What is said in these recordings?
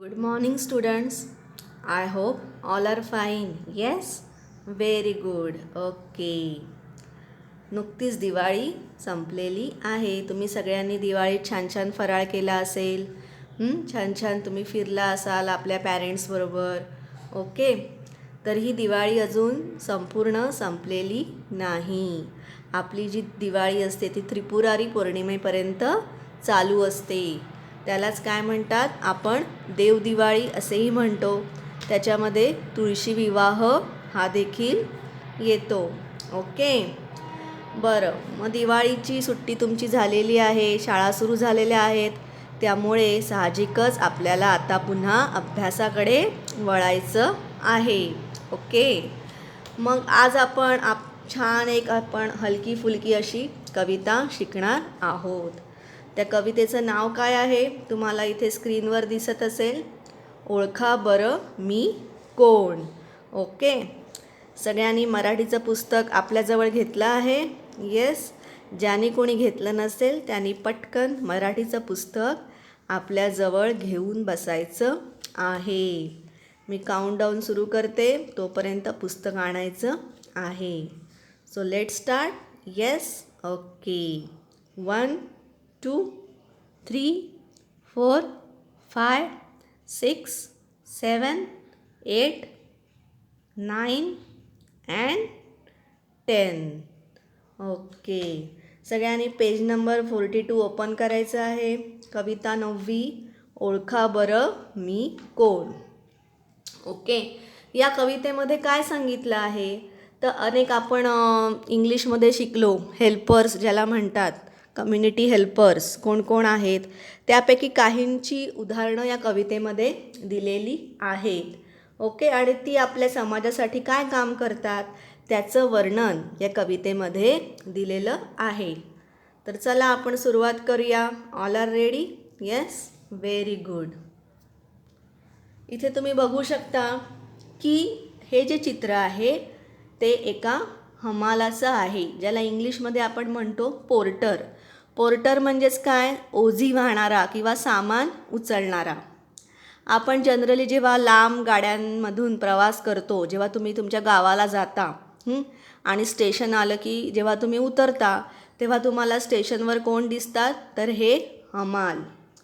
Good morning, students. I hope all are fine. Yes? Very good. Okay. नुकतीच दिवाळी संपलेली आहे तुम्ही सगळ्यांनी दिवाळीत छान छान फराळ केला असेल छान छान तुम्ही फिरला असाल आपल्या पॅरेंट्सबरोबर ओके तर ही दिवाळी अजून संपूर्ण संपलेली नाही आपली जी दिवाळी असते ती त्रिपुरारी पौर्णिमेपर्यंत चालू असते त्यालाच काय म्हणतात? आपण देवदिवाळी असेही म्हणतो. त्याच्यामध्ये तुळशी विवाह हा देखील येतो. ओके? बरं. मग दिवाळीची सुट्टी तुमची झालेली आहे. शाळा सुरू झालेल्या आहेत. त्यामुळे साहजिकच आपल्याला आता पुन्हा अभ्यासाकडे वळायचं आहे. ओके? मग आज आपण आप छान एक आपण हलकी फुलकी अशी कविता शिकणार आहोत. त्या कवितेचं नाव काय आहे? तुम्हाला इथे स्क्रीनवर दिसत असेल. ओळखा बरं मी कोण. ओके? सगळ्यांनी मराठीचं पुस्तक आपल्याजवळ घेतलं आहे. येस ज्याने कोणी घेतलं नसेल त्यांनी पटकन मराठीचं पुस्तक आपल्याजवळ घेऊन बसायचं आहे. मी काउंटडाऊन सुरू करते. तोपर्यंत पुस्तक आणायचं आहे. So let start yes okay one two three four five six seven eight nine and ten. Okay. सगळ्यांनी page number forty two open करायचं आहे. कविता नववी ओळखा बरं मी कोण. ओके. या कवितेमध्ये काय सांगितलं आहे? तर अनेक आपण इंग्लिशमध्ये शिकलो हेल्पर्स ज्याला म्हणतात. कम्युनिटी हेल्पर्स कोण कोण आहेत त्यापैकी काहींची उदाहरणं या कवितेमध्ये दिलेली आहेत. ओके आणि ती आपल्या समाजासाठी काय काम करतात त्याचं वर्णन या कवितेमध्ये दिलेलं आहे. तर चला आपण सुरुवात करूया. All are ready yes very good इथे तुम्ही बघू शकता की हे जे चित्र आहे ते एका हमालाचं आहे ज्याला इंग्लिशमध्ये आपण म्हणतो पोर्टर. पोर्टर म्हणजेच काय? ओझी वाहणारा किंवा सामान उचलणारा. आपण जनरली जेव्हा लांब गाड्यांमधून प्रवास करतो जेव्हा तुम्ही तुमच्या गावाला जाता आणि स्टेशन आलं की जेव्हा तुम्ही उतरता तेव्हा तुम्हाला स्टेशनवर कोण दिसतात? तर हे हमाल.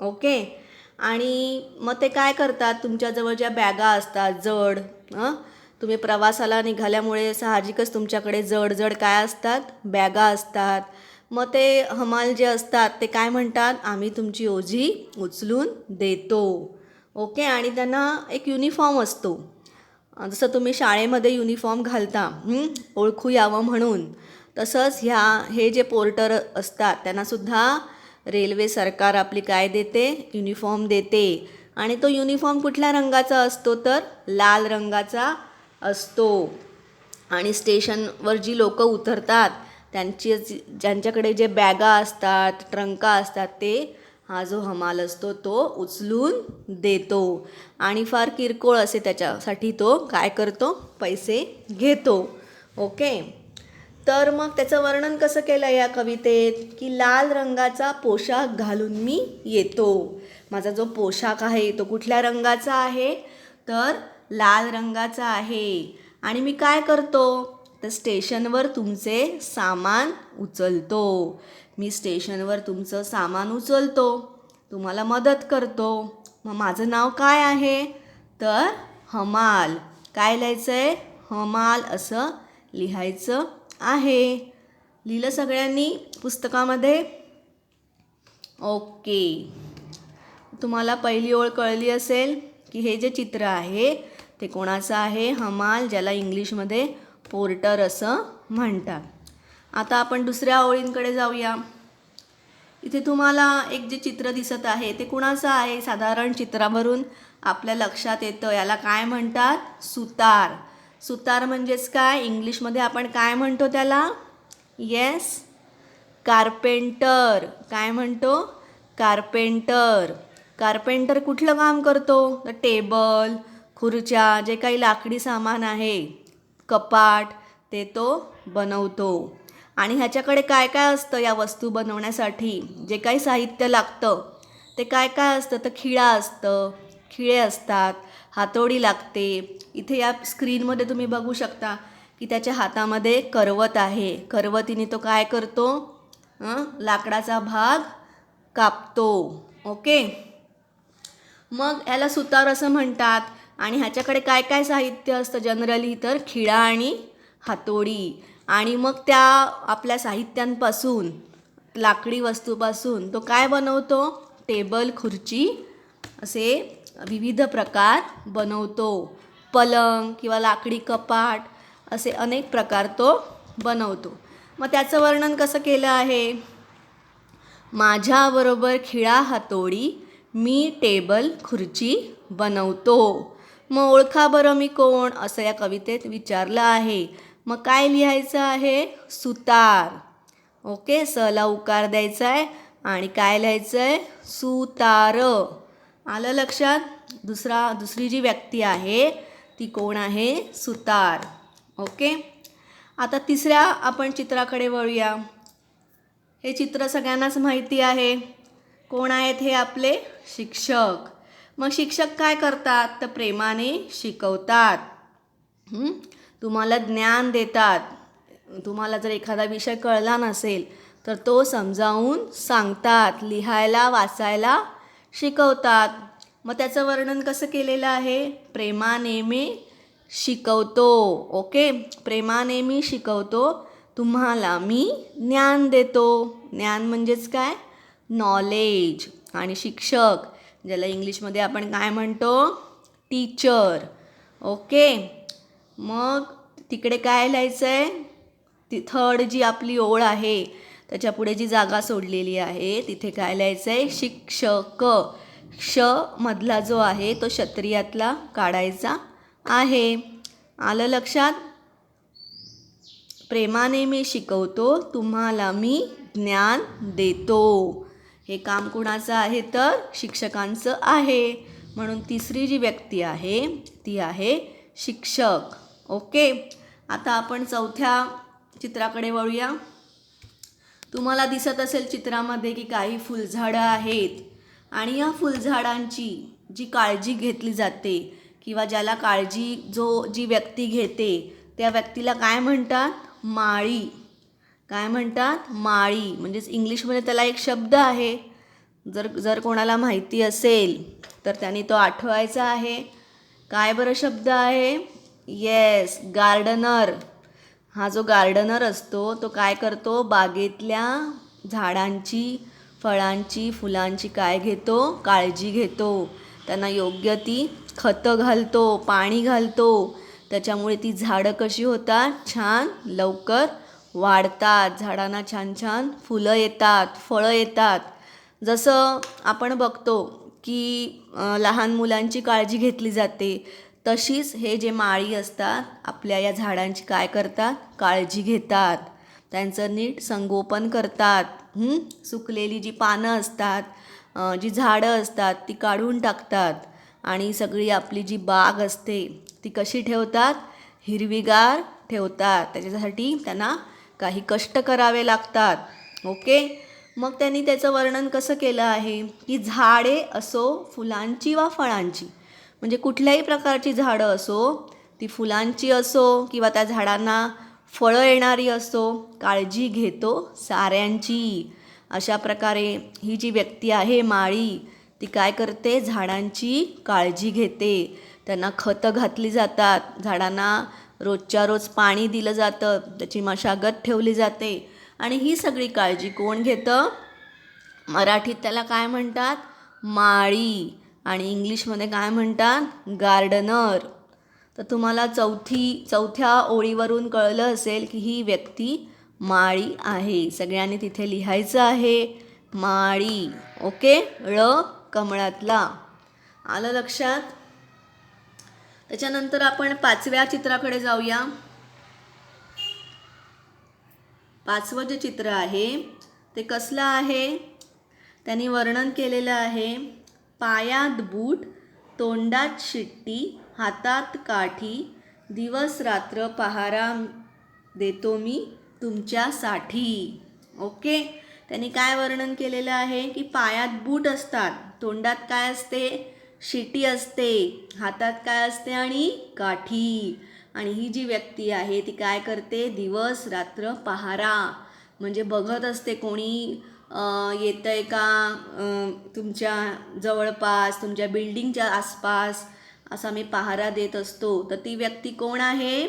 ओके? आणि मग ते काय करतात? तुमच्याजवळ ज्या बॅगा असतात जड तुम्ही प्रवासाला निघाल्यामुळे साहजिकच तुमच्याकडे जड जड काय असतात? बॅगा असतात. मग ते हमाल जे असतात ते काय म्हणतात? आम्ही तुमची ओझी उचलून देतो. ओके? आणि त्यांना एक युनिफॉर्म असतो. जसं तुम्ही शाळेमध्ये युनिफॉर्म घालता ओळखू यावं म्हणून. तसंच ह्या हे जे पोर्टर असतात त्यांनासुद्धा रेल्वे सरकार आपली काय देते? युनिफॉर्म देते. आणि तो युनिफॉर्म कुठल्या रंगाचा असतो? तर लाल रंगाचा असतो. आणि स्टेशनवर जी लोकं उतरतात त्यांची ज्यांच्याकडे जे बॅगा असतात ट्रंका असतात ते हा जो हमाल असतो तो उचलून देतो. आणि फार किरकोळ असे त्याच्यासाठी तो काय करतो? पैसे घेतो. ओके? तर मग त्याचं वर्णन कसं केलं या कवितेत? की लाल रंगाचा पोशाख घालून मी येतो. माझा जो पोशाख आहे तो कुठल्या रंगाचा आहे? तर लाल रंगाचा आहे. आणि मी काय करतो? तर स्टेशनवर तुमचे सामान उचलतो. मी स्टेशनवर तुमचं सामान उचलतो. तुम्हाला मदत करतो. मग माझं नाव काय आहे? तर हमाल. काय लिहायचं आहे हमाल असं लिहायचं आहे. लिहिलं सगळ्यांनी पुस्तकामध्ये? ओके. तुम्हाला पहिली ओळ कळली असेल की हे जे चित्र आहे ते कोणाचं आहे? हमाल ज्याला इंग्लिशमध्ये पोर्टर असं म्हणतात. आता आपण दुसऱ्या ओळींकडे जाऊया. इथे तुम्हाला एक जे चित्र दिसत आहे ते कुणाचं आहे? साधारण चित्रावरून आपल्या लक्षात येतं. याला काय म्हणतात? सुतार. सुतार म्हणजेच काय? इंग्लिशमध्ये आपण काय म्हणतो त्याला? येस कार्पेंटर काय म्हणतो? कार्पेंटर कार्पेंटर कुठलं काम करतो? तर टेबल खुर्च्या जे काही लाकडी सामान आहे. कपाट ते तो बनवतो. आणि ह्याच्याकडे काय काय असतं या वस्तू बनवण्यासाठी? जे काही साहित्य लागतं ते काय काय असतं? तर खिळा असतं खिळे असतात हातोडी लागते. इथे या स्क्रीनमध्ये तुम्ही बघू शकता की त्याच्या हातामध्ये करवत आहे. करवतीने तो काय करतो? लाकडाचा भाग कापतो. ओके? मग याला सुतार असं म्हणतात. आणि ह्याच्याकडे काय काय साहित्य असतं जनरली तर खिळा आणि हातोडी. आणि मग त्या आपल्या साहित्यांपासून लाकडी वस्तूपासून तो काय बनवतो? टेबल खुर्ची असे विविध प्रकार बनवतो. पलंग किंवा लाकडी कपाट असे अनेक प्रकार तो बनवतो. मग त्याचं वर्णन कसं केलं आहे? माझ्याबरोबर खिळा हातोडी मी टेबल खुर्ची बनवतो. मग ओळखा बरं मी कोण असं या कवितेत विचारलं आहे. मग काय लिहायचं आहे? सुतार. ओके सला उकार द्यायचा आहे आणि काय लिहायचं आहे? सुतार. आलं लक्षात? दुसरा दुसरी जी व्यक्ती आहे ती कोण आहे? सुतार. ओके? आता तिसऱ्या आपण चित्राकडे वळूया. हे चित्र सगळ्यांनाच माहिती आहे. कोण आहेत हे आपले? शिक्षक. मग शिक्षक काय करतात? तर प्रेमाने शिकवतात. तुम्हाला ज्ञान देतात. तुम्हाला जर एखादा विषय कळला नसेल तर तो समजावून सांगतात लिहायला वाचायला शिकवतात. मग त्याचं वर्णन कसं केलेलं आहे? प्रेमाने मी शिकवतो. ओके? प्रेमाने मी शिकवतो. तुम्हाला मी ज्ञान देतो. ज्ञान म्हणजेच काय? नॉलेज आणि शिक्षक ज्याला इंग्लिशमध्ये आपण काय म्हणतो? टीचर. ओके? मग तिकडे काय लिहायचं आहे ती थर्ड जी आपली ओळ आहे त्याच्या पुढे जी जागा सोडलेली आहे तिथे काय लिहायचं आहे शिक्षक. क्ष मधला जो आहे तो क्षत्रियातला काढायचा आहे. आलं लक्षात? प्रेमाने मी शिकवतो तुम्हाला मी ज्ञान देतो. हे काम कुणाचं आहे? तर शिक्षकांचं आहे. म्हणून तिसरी जी व्यक्ती आहे ती आहे शिक्षक. ओके? आता आपण चौथ्या चित्राकडे वळूया. तुम्हाला दिसत असेल चित्रामध्ये की काही फुलझाडं आहेत. आणि या फुलझाडांची जी काळजी घेतली जाते किंवा ज्याला काळजी जो जी व्यक्ती घेते त्या व्यक्तीला काय म्हणतात? माळी. काय म्हणतात? माळी. म्हणजेच इंग्लिशमध्ये त्याला एक शब्द आहे. जर जर कोणाला माहिती असेल तर त्यांनी तो आठवायचा आहे. काय बरं शब्द आहे? येस गार्डनर हा जो गार्डनर असतो तो काय करतो? बागेतल्या झाडांची फळांची फुलांची काय घेतो? काळजी घेतो. त्यांना योग्य ती खतं घालतो पाणी घालतो. त्याच्यामुळे ती झाडं कशी होतात? छान लवकर वाढतात झाडांना छान छान फुलं येतात फळं येतात. जसं आपण बघतो की लहान मुलांची काळजी घेतली जाते तशीच हे जे माळी असतात आपल्या या झाडांची काय करतात? काळजी घेतात. त्यांचं नीट संगोपन करतात. सुकलेली जी पानं असतात जी झाडं असतात ती काढून टाकतात. आणि सगळी आपली जी बाग असते ती कशी ठेवतात? हिरवीगार ठेवतात. त्याच्यासाठी त्यांना काही कष्ट करावे लागतात. ओके? मग त्यांनी त्याचं वर्णन कसं केलं आहे? की झाडे असो फुलांची वा फळांची. म्हणजे कुठल्याही प्रकारची झाडं असो ती फुलांची असो किंवा त्या झाडांना फळं येणारी असो काळजी घेतो साऱ्यांची. अशा प्रकारे ही जी व्यक्ती आहे माळी ती काय करते? झाडांची काळजी घेते. त्यांना खतं घातली जातात. झाडांना रोजच्या रोज पाणी दिलं जातं त्याची मशागत ठेवली जाते. आणि ही सगळी काळजी कोण घेतं? मराठीत त्याला काय म्हणतात? माळी. आणि इंग्लिशमध्ये काय म्हणतात? गार्डनर. तर तुम्हाला चौथी चौथ्या ओळीवरून कळलं असेल की ही व्यक्ती माळी आहे. सगळ्यांनी तिथे लिहायचं आहे माळी. ओके? ळ कमळातला. आलं लक्षात? त्याच्यानंतर आपण पाचव्या चित्राकडे जाऊया. पाचवं जे चित्र आहे ते कसलं आहे? त्यांनी वर्णन केलेलं आहे पायात बूट तोंडात शिट्टी हातात काठी दिवस रात्र पहारा देतो मी तुमच्यासाठी. ओके? त्यांनी काय वर्णन केलेलं आहे? की पायात बूट असतात तोंडात काय असते? शिटी असते हातात काय असते आणि काठी आणि ही जी व्यक्ती आहे ती काय करते? दिवस रात्र पहारा. म्हणजे बघत असते कोणी येतं आहे का तुमच्या जवळपास तुमच्या बिल्डिंगच्या आसपास असा मी पहारा देत असतो. तर ती व्यक्ती कोण आहे?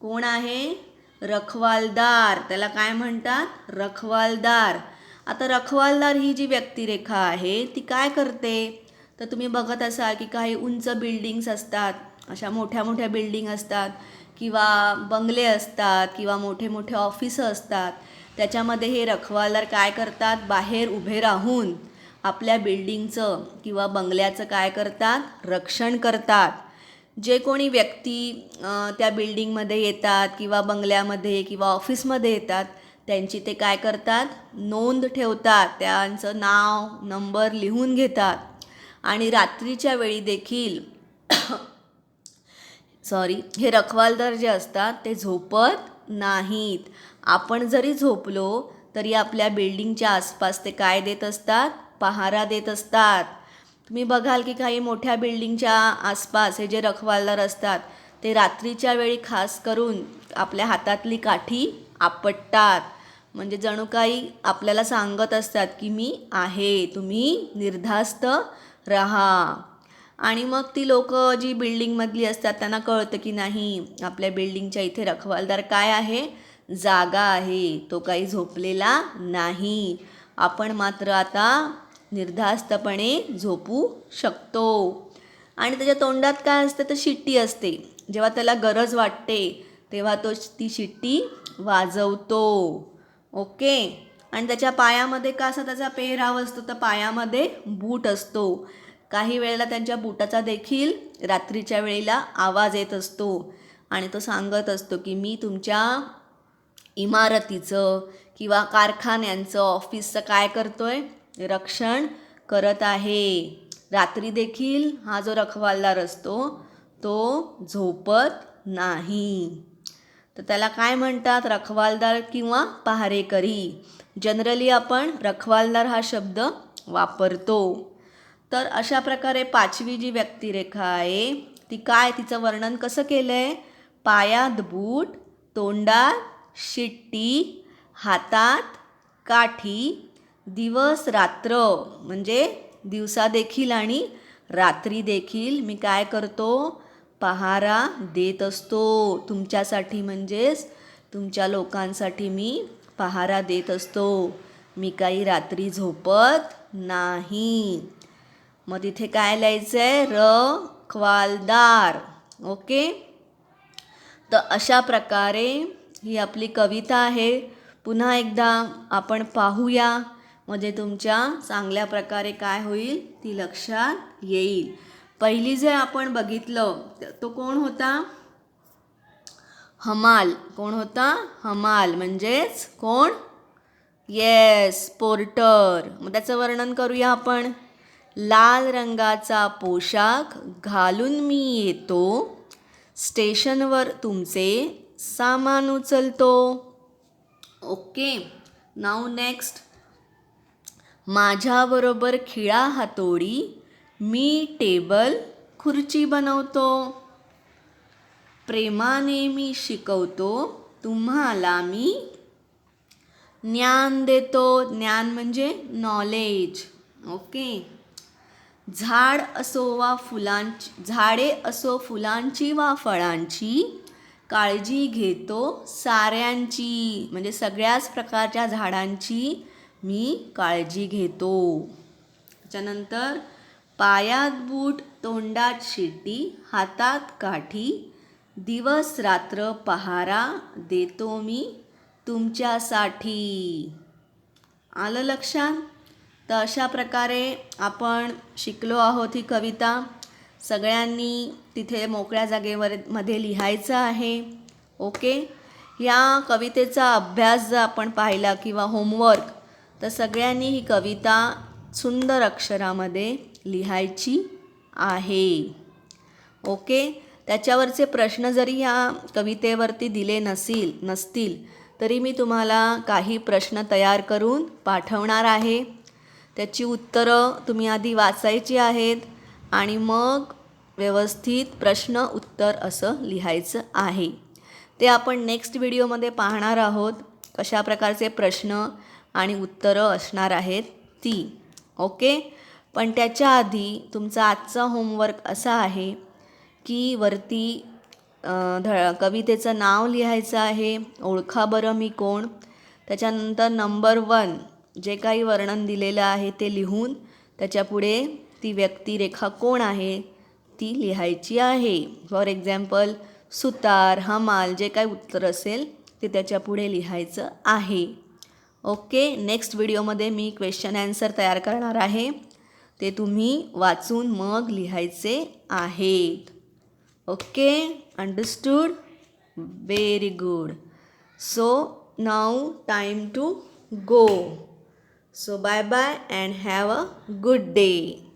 कोण आहे? रखवालदार. त्याला काय म्हणतात? रखवालदार. आता रखवालदार ही जी व्यक्तिरेखा आहे ती काय करते? तर तुम्ही बघत असाल की काही उंच बिल्डिंग्स असतात अशा मोठ्या मोठ्या बिल्डिंग असतात किंवा बंगले असतात किंवा मोठे मोठे ऑफिसं असतात. त्याच्यामध्ये हे रखवालदार काय करतात? बाहेर उभे राहून आपल्या बिल्डिंगचं किंवा बंगल्याचं काय करतात? रक्षण करतात. जे कोणी व्यक्ती त्या बिल्डिंगमध्ये येतात किंवा बंगल्यामध्ये किंवा ऑफिसमध्ये येतात त्यांची ते काय करतात? नोंद ठेवतात. त्यांचं नाव नंबर लिहून घेतात. आणि रात्रीच्या वेळी देखील सॉरी हे रखवालदार जे असतात ते झोपत नाहीत. आपण जरी झोपलो तरी आपल्या बिल्डिंगच्या आसपास ते काय देत असतात? पहारा देत असतात. तुम्ही बघाल की काही मोठ्या बिल्डिंगच्या आसपास हे जे रखवालदार असतात ते रात्रीच्या वेळी खास करून आपल्या हातातली काठी आपटतात. म्हणजे जणू काही आपल्याला सांगत असतात की मी आहे तुम्ही निर्धास्त राहा. आणि मग ती लोक जी बिल्डिंगमधली असतात त्यांना कळतं की नाही आपल्या बिल्डिंगच्या इथे रखवालदार काय आहे? जागा आहे. तो काही झोपलेला नाही. आपण मात्र आता निर्धास्तपणे झोपू शकतो. आणि त्याच्या तोंडात काय असतं? तर शिट्टी असते. जेव्हा त्याला गरज वाटते तेव्हा तो ती शिट्टी वाजवतो. ओके? आणि त्याच्या पायामध्ये का असा त्याचा पेहराव असतो? तर पायामध्ये बूट असतो. काही वेळेला त्यांच्या बुटाचा देखील रात्रीच्या वेळेला आवाज येत असतो. आणि तो सांगत असतो की मी तुमच्या इमारतीचं किंवा कारखान्यांचं ऑफिसचं काय करतो आहे रक्षण करत आहे. रात्री देखील हा जो रखवालदार असतो तो झोपत नाही. तर त्याला काय म्हणतात? रखवालदार किंवा पहारेकरी. जनरली आपण रखवालदार हा शब्द वापरतो. तर अशा प्रकारे पाचवी जी व्यक्तिरेखा आहे ती काय? तिचं वर्णन कसं केलं आहे पायात बूट तोंडात शिट्टी हातात काठी दिवस रात्र म्हणजे दिवसा देखील आणि रात्री देखील मी काय करतो? पहारा देत असतो. तुमच्यासाठी म्हणजेच तुमच्या लोकांसाठी मी पहारा देत असतो. मी काही रात्री झोपत नाही. मग तिथे काय लिहायचं आहे र ख्वालदार. ओके? तर अशा प्रकारे ही आपली कविता आहे. पुन्हा एकदा आपण पाहूया. म्हणजे तुमच्या चांगल्या प्रकारे काय होईल ती लक्षात येईल. पहिली जे आपण बघितलं तो कोण होता? हमाल. कोण होता? हमाल. म्हणजेच कोण? येस पोर्टर मग त्याचं वर्णन करूया आपण. लाल रंगाचा पोशाख घालून मी येतो. स्टेशनवर तुमचे सामान उचलतो. ओके. नाव नेक्स्ट माझ्याबरोबर खिळा हातोडी मी टेबल खुर्ची बनवतो. प्रेमाने मी शिकवतो तुम्हाला मी ज्ञान देतो. ज्ञान म्हणजे नॉलेज ओके झाड असो वा फुलांची झाडे असो फुलांची वा फळांची काळजी घेतो साऱ्यांची. म्हणजे सगळ्याच प्रकारच्या झाडांची मी काळजी घेतो. त्याच्यानंतर पायात बूट तोंडात शिट्टी हातात काठी दिवस रात्र पहारा देतो मी तुमच्यासाठी. आलं लक्षात? तर अशा प्रकारे आपण शिकलो आहोत ही कविता. सगळ्यांनी तिथे मोकळ्या जागेवर मध्ये लिहायचं आहे. ओके? या कवितेचा अभ्यास जर आपण पाहिला किंवा होमवर्क तर सगळ्यांनी ही कविता सुंदर अक्षरामध्ये लिहायची आहे. ओके? त्याच्यावरचे प्रश्न जरी ह्या कवितेवरती दिले नसील नसतील तरी मी तुम्हाला काही प्रश्न तयार करून पाठवणार आहे. त्याची उत्तरं तुम्ही आधी वाचायची आहेत आणि मग व्यवस्थित प्रश्न उत्तर असं लिहायचं आहे. ते आपण नेक्स्ट व्हिडिओमध्ये पाहणार आहोत कशा प्रकारचे प्रश्न आणि उत्तरं असणार आहेत ती. ओके पण त्याच्या आधी तुमचा आजचा होमवर्क असा आहे की वरती ध कवितेचं नाव लिहायचं आहे ओळखा बरं मी कोण? त्याच्यानंतर नंबर वन जे काही वर्णन दिलेलं आहे ते लिहून त्याच्यापुढे ती व्यक्तिरेखा कोण आहे ती लिहायची आहे. फॉर एक्झाम्पल सुतार हमाल जे काही उत्तर असेल ते त्याच्यापुढे लिहायचं आहे. ओके नेक्स्ट व्हिडिओमध्ये मी क्वेश्चन ॲन्सर तयार करणार आहे. ते तुम्ही वाचून मग लिहायचे आहेत. Okay, understood? Very good. So now time to go. So bye bye and have a good day.